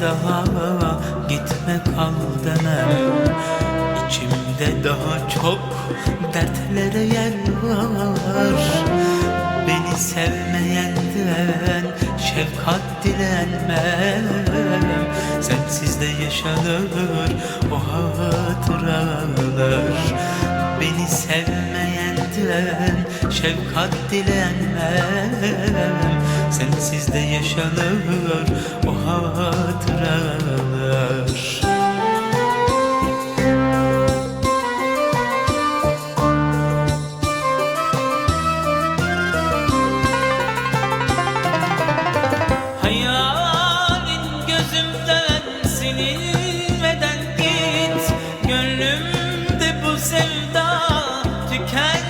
daha gitme kal demem. İçimde daha çok dertlere yer var. Beni sevmeyenden şefkat dilenmem Sensiz de yaşanır o hatıralar. Beni sevmeyenden şefkat dilenmem Sensiz de yaşanır o hatıralar. Hayalin gözümden silinmeden git Gönlümde bu sevda tükenmeden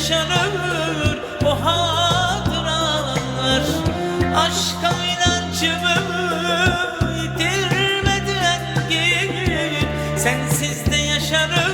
yaşanır o hatıralar. Aşka inancımı yitirmeden git. Sensiz de yaşanır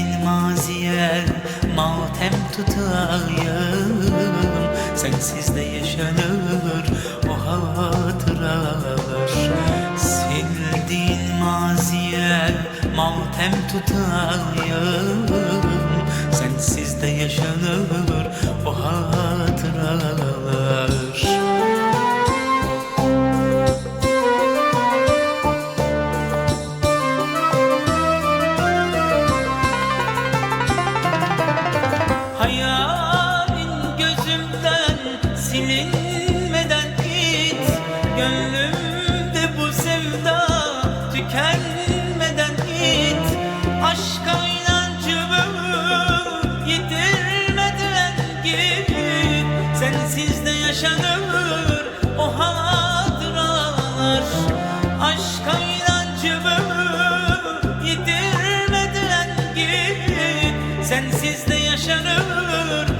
Sildiğin maziye matem tutayım Sensiz de yaşanır o hatıralar. Sildiğin maziye matem tutayım Gönlümde bu sevda tükenmeden git. Aşka inancımı yitirmeden git. Sensiz de yaşanır o hatıralar. Aşka inancımı yitirmeden git. Sensiz de yaşanır